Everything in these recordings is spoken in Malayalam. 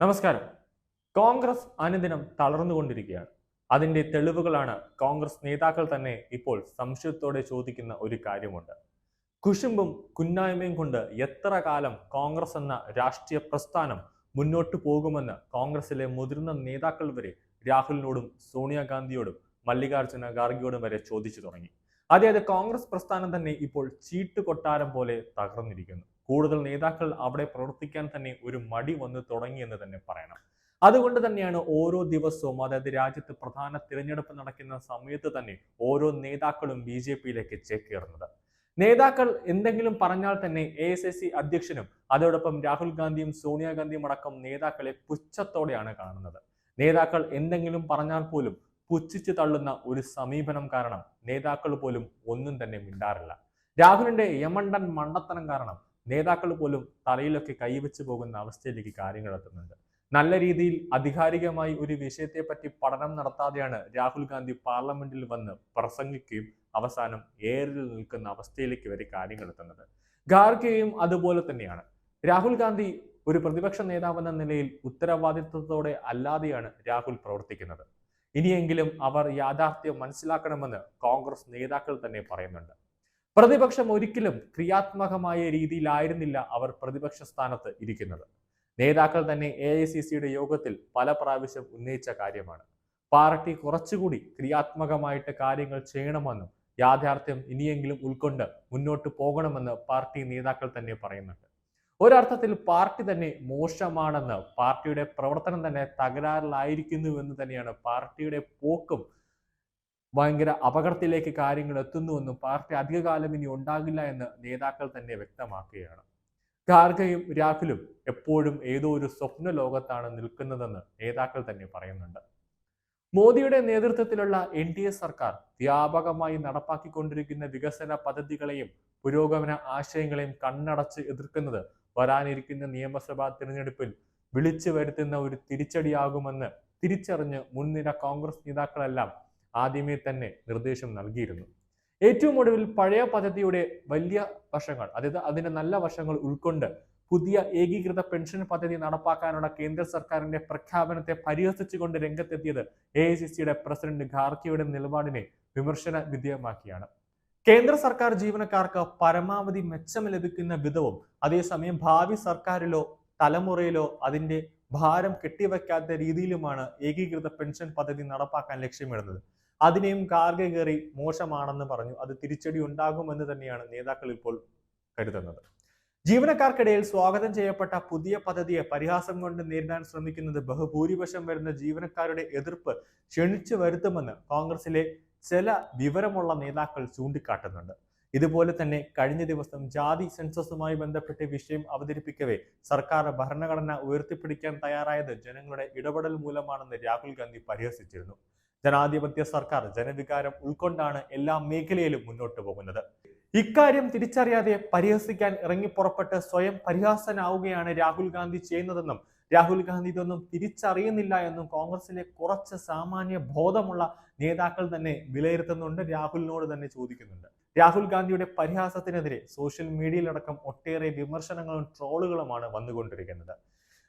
നമസ്കാരം. കോൺഗ്രസ് അനുദിനം തളർന്നുകൊണ്ടിരിക്കുകയാണ്. അതിന്റെ തെളിവുകളാണ് കോൺഗ്രസ് നേതാക്കൾ തന്നെ ഇപ്പോൾ സംശയത്തോടെ ചോദിക്കുന്ന ഒരു കാര്യമുണ്ട്. കുശുമ്പും കുന്നായ്മയും കൊണ്ട് എത്ര കാലം കോൺഗ്രസ് എന്ന രാഷ്ട്രീയ പ്രസ്ഥാനം മുന്നോട്ടു പോകുമെന്ന് കോൺഗ്രസിലെ മുതിർന്ന നേതാക്കൾ വരെ രാഹുലിനോടും സോണിയാഗാന്ധിയോടും മല്ലികാർജുന ഖാർഗെയോടും വരെ ചോദിച്ചു തുടങ്ങി. അതായത് കോൺഗ്രസ് പ്രസ്ഥാനം തന്നെ ഇപ്പോൾ ചീട്ട് കൊട്ടാരം പോലെ തകർന്നിരിക്കുന്നു. കൂടുതൽ നേതാക്കൾ അവിടെ പ്രവർത്തിക്കാൻ തന്നെ ഒരു മടി വന്നു തുടങ്ങിയെന്ന് തന്നെ പറയണം. അതുകൊണ്ട് തന്നെയാണ് ഓരോ ദിവസവും അതായത് രാജ്യത്ത് പ്രധാന തിരഞ്ഞെടുപ്പ് നടക്കുന്ന സമയത്ത് തന്നെ ഓരോ നേതാക്കളും ബി ജെ പിയിലേക്ക് ചേക്കേറുന്നത് നേതാക്കൾ എന്തെങ്കിലും പറഞ്ഞാൽ തന്നെ എ എസ് എസ് സി അധ്യക്ഷനും അതോടൊപ്പം രാഹുൽ ഗാന്ധിയും സോണിയാഗാന്ധിയും അടക്കം നേതാക്കളെ പുച്ഛത്തോടെയാണ് കാണുന്നത്. നേതാക്കൾ എന്തെങ്കിലും പറഞ്ഞാൽ പോലും പുച്ഛിച്ചു തള്ളുന്ന ഒരു സമീപനം കാരണം നേതാക്കൾ പോലും ഒന്നും തന്നെ മിണ്ടാറില്ല. രാഹുലിന്റെ യമണ്ടൻ മണ്ടത്തനം കാരണം നേതാക്കൾ പോലും തലയിലൊക്കെ കൈവച്ചു പോകുന്ന അവസ്ഥയിലേക്ക് കാര്യങ്ങൾ എത്തുന്നുണ്ട്. നല്ല രീതിയിൽ അധികാരികമായി ഒരു വിഷയത്തെ പറ്റി പഠനം നടത്താതെയാണ് രാഹുൽ ഗാന്ധി പാർലമെന്റിൽ വന്ന് പ്രസംഗിക്കുകയും അവസാനം ഏറിൽ നിൽക്കുന്ന അവസ്ഥയിലേക്ക് വരെ കാര്യങ്ങൾ എത്തുന്നത്. ഖാർഗെയും അതുപോലെ തന്നെയാണ്. രാഹുൽ ഗാന്ധി ഒരു പ്രതിപക്ഷ നേതാവെന്ന നിലയിൽ ഉത്തരവാദിത്വത്തോടെ അല്ലാതെയാണ് രാഹുൽ പ്രവർത്തിക്കുന്നത്. ഇനിയെങ്കിലും അവർ യാഥാർത്ഥ്യം മനസ്സിലാക്കണമെന്ന് കോൺഗ്രസ് നേതാക്കൾ തന്നെ പറയുന്നുണ്ട്. പ്രതിപക്ഷം ഒരിക്കലും ക്രിയാത്മകമായ രീതിയിലായിരുന്നില്ല അവർ പ്രതിപക്ഷ സ്ഥാനത്ത് ഇരിക്കുന്നത്. നേതാക്കൾ തന്നെ എ ഐ സി സിയുടെ യോഗത്തിൽ പല പ്രാവശ്യം ഉന്നയിച്ച കാര്യമാണ്. പാർട്ടി കുറച്ചുകൂടി ക്രിയാത്മകമായിട്ട് കാര്യങ്ങൾ ചെയ്യണമെന്നും യാഥാർത്ഥ്യം ഇനിയെങ്കിലും ഉൾക്കൊണ്ട് മുന്നോട്ട് പോകണമെന്ന് പാർട്ടി നേതാക്കൾ തന്നെ പറയുന്നുണ്ട്. ഒരർത്ഥത്തിൽ പാർട്ടി തന്നെ മോശമാണെന്ന് പാർട്ടിയുടെ പ്രവർത്തനം തന്നെ തകരാറിലായിരിക്കുന്നു എന്ന് തന്നെയാണ് പാർട്ടിയുടെ പോക്കും ഭയങ്കര അപകടത്തിലേക്ക് കാര്യങ്ങൾ എത്തുന്നുവെന്നും പാർട്ടി അധികകാലം ഇനി ഉണ്ടാകില്ല എന്ന് നേതാക്കൾ തന്നെ വ്യക്തമാക്കുകയാണ്. ഖാർഗയും രാഹുലും എപ്പോഴും ഏതോ ഒരു സ്വപ്ന ലോകത്താണ് നിൽക്കുന്നതെന്ന് നേതാക്കൾ തന്നെ പറയുന്നുണ്ട്. മോദിയുടെ നേതൃത്വത്തിലുള്ള എൻ ഡി എ സർക്കാർ വ്യാപകമായി നടപ്പാക്കിക്കൊണ്ടിരിക്കുന്ന വികസന പദ്ധതികളെയും പുരോഗമന ആശയങ്ങളെയും കണ്ണടച്ച് എതിർക്കുന്നത് വരാനിരിക്കുന്ന നിയമസഭാ തിരഞ്ഞെടുപ്പിൽ വിളിച്ചു വരുത്തുന്ന ഒരു തിരിച്ചടിയാകുമെന്ന് തിരിച്ചറിഞ്ഞ് മുൻനിര കോൺഗ്രസ് നേതാക്കളെല്ലാം ആദ്യമേ തന്നെ നിർദ്ദേശം നൽകിയിരുന്നു. ഏറ്റവും ഒടുവിൽ പഴയ പദ്ധതിയുടെ വലിയ വശങ്ങൾ അതായത് അതിന്റെ നല്ല വശങ്ങൾ ഉൾക്കൊണ്ട് പുതിയ ഏകീകൃത പെൻഷൻ പദ്ധതി നടപ്പാക്കാനുള്ള കേന്ദ്ര സർക്കാരിന്റെ പ്രഖ്യാപനത്തെ പരിഹസിച്ചുകൊണ്ട് രംഗത്തെത്തിയത് എ ഐ സി സിയുടെ പ്രസിഡന്റ് ഖാർക്കിയുടെ നിലപാടിനെ വിമർശന വിധേയമാക്കിയാണ്. കേന്ദ്ര സർക്കാർ ജീവനക്കാർക്ക് പരമാവധി മെച്ചം ലഭിക്കുന്ന വിധവും അതേസമയം ഭാവി സർക്കാരിലോ തലമുറയിലോ അതിന്റെ ഭാരം കെട്ടിവെക്കാത്ത രീതിയിലുമാണ് ഏകീകൃത പെൻഷൻ പദ്ധതി നടപ്പാക്കാൻ ലക്ഷ്യമിടുന്നത്. അതിനെയും കാർഗ കയറി മോശമാണെന്ന് പറഞ്ഞു. അത് തിരിച്ചടി ഉണ്ടാകുമെന്ന് തന്നെയാണ് നേതാക്കൾ ഇപ്പോൾ കരുതുന്നത്. ജീവനക്കാർക്കിടയിൽ സ്വാഗതം ചെയ്യപ്പെട്ട പുതിയ പദ്ധതിയെ പരിഹാസം കൊണ്ട് നേരിടാൻ ശ്രമിക്കുന്നത് ബഹുഭൂരിപക്ഷം വരുന്ന ജീവനക്കാരുടെ എതിർപ്പ് ക്ഷണിച്ചു വരുത്തുമെന്ന് കോൺഗ്രസിലെ ചില വിവരമുള്ള നേതാക്കൾ ചൂണ്ടിക്കാട്ടുന്നുണ്ട്. ഇതുപോലെ തന്നെ കഴിഞ്ഞ ദിവസം ജാതി സെൻസസുമായി ബന്ധപ്പെട്ട് വിഷയം അവതരിപ്പിക്കവേ സർക്കാർ ഭരണഘടന ഉയർത്തിപ്പിടിക്കാൻ തയ്യാറായത് ജനങ്ങളുടെ ഇടപെടൽ മൂലമാണെന്ന് രാഹുൽ ഗാന്ധി പരിഹസിച്ചിരുന്നു. ജനാധിപത്യ സർക്കാർ ജനവികാരം ഉൾക്കൊണ്ടാണ് എല്ലാ മേഖലയിലും മുന്നോട്ട് പോകുന്നത്. ഇക്കാര്യം തിരിച്ചറിയാതെ പരിഹസിക്കാൻ ഇറങ്ങിപ്പുറപ്പെട്ട് സ്വയം പരിഹാസനാവുകയാണ് രാഹുൽ ഗാന്ധി ചെയ്യുന്നതെന്നും രാഹുൽ ഗാന്ധി ഇതൊന്നും തിരിച്ചറിയുന്നില്ല എന്നും കോൺഗ്രസിലെ കുറച്ച് സാമാന്യ ബോധമുള്ള നേതാക്കൾ തന്നെ വിലയിരുത്തുന്നുണ്ട് രാഹുലിനോട് തന്നെ ചോദിക്കുന്നുണ്ട്. രാഹുൽ ഗാന്ധിയുടെ പരിഹാസത്തിനെതിരെ സോഷ്യൽ മീഡിയയിലടക്കം ഒട്ടേറെ വിമർശനങ്ങളും ട്രോളുകളുമാണ് വന്നുകൊണ്ടിരിക്കുന്നത്.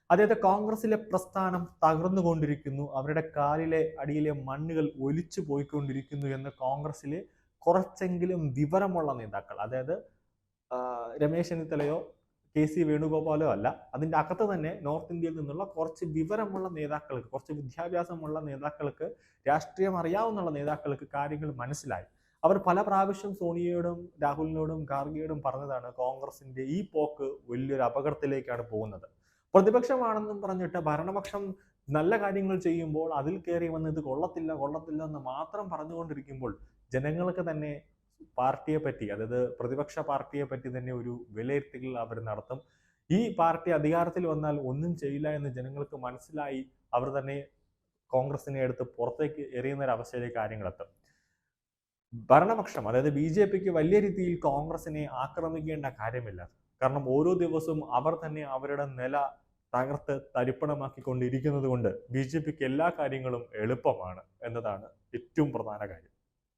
അതായത് കോൺഗ്രസിലെ പ്രസ്ഥാനം തകർന്നുകൊണ്ടിരിക്കുന്നു. അവരുടെ കാലിലെ അടിയിലെ മണ്ണുകൾ ഒലിച്ചു പോയിക്കൊണ്ടിരിക്കുന്നു എന്ന് കോൺഗ്രസിലെ കുറച്ചെങ്കിലും വിവരമുള്ള നേതാക്കൾ അതായത് രമേശ് ചെന്നിത്തലയോ കെ സി വേണുഗോപാലോ അല്ല അതിന്റെ അകത്ത് തന്നെ നോർത്ത് ഇന്ത്യയിൽ നിന്നുള്ള കുറച്ച് വിവരമുള്ള നേതാക്കൾക്ക് കുറച്ച് വിദ്യാഭ്യാസമുള്ള നേതാക്കൾക്ക് രാഷ്ട്രീയം അറിയാവുന്ന നേതാക്കൾക്ക് കാര്യങ്ങൾ മനസ്സിലായി. അവർ പല പ്രാവശ്യം സോണിയയോടും രാഹുലിനോടും ഗാർഗിയോടും പറഞ്ഞതാണ് കോൺഗ്രസിന്റെ ഈ പോക്ക് വലിയൊരു അപകടത്തിലേക്കാണ് പോകുന്നത്. പ്രതിപക്ഷമാണെന്നും പറഞ്ഞിട്ട് ഭരണപക്ഷം നല്ല കാര്യങ്ങൾ ചെയ്യുമ്പോൾ അതിൽ കയറി വന്ന് ഇത് കൊള്ളത്തില്ല കൊള്ളത്തില്ല എന്ന് മാത്രം പറഞ്ഞുകൊണ്ടിരിക്കുമ്പോൾ ജനങ്ങൾക്ക് തന്നെ പാർട്ടിയെ പറ്റി അതായത് പ്രതിപക്ഷ പാർട്ടിയെ പറ്റി തന്നെ ഒരു വിലയിരുത്തൽ അവർ നടത്തും. ഈ പാർട്ടി അധികാരത്തിൽ വന്നാൽ ഒന്നും ചെയ്യില്ല എന്ന് ജനങ്ങൾക്ക് മനസ്സിലായി അവർ തന്നെ കോൺഗ്രസിനെ എടുത്ത് പുറത്തേക്ക് എറിയുന്ന ഒരു അവസ്ഥയിലേക്ക് കാര്യങ്ങളെത്തും. ഭരണപക്ഷം അതായത് ബി ജെ പിക്ക് വലിയ രീതിയിൽ കോൺഗ്രസിനെ ആക്രമിക്കേണ്ട കാര്യമില്ല. കാരണം ഓരോ ദിവസവും അവർ തന്നെ അവരുടെ നില തകർത്ത് തരിപ്പണമാക്കിക്കൊണ്ടിരിക്കുന്നത് കൊണ്ട് ബി ജെ പിക്ക് എല്ലാ കാര്യങ്ങളും എളുപ്പമാണ് എന്നതാണ് ഏറ്റവും പ്രധാന കാര്യം.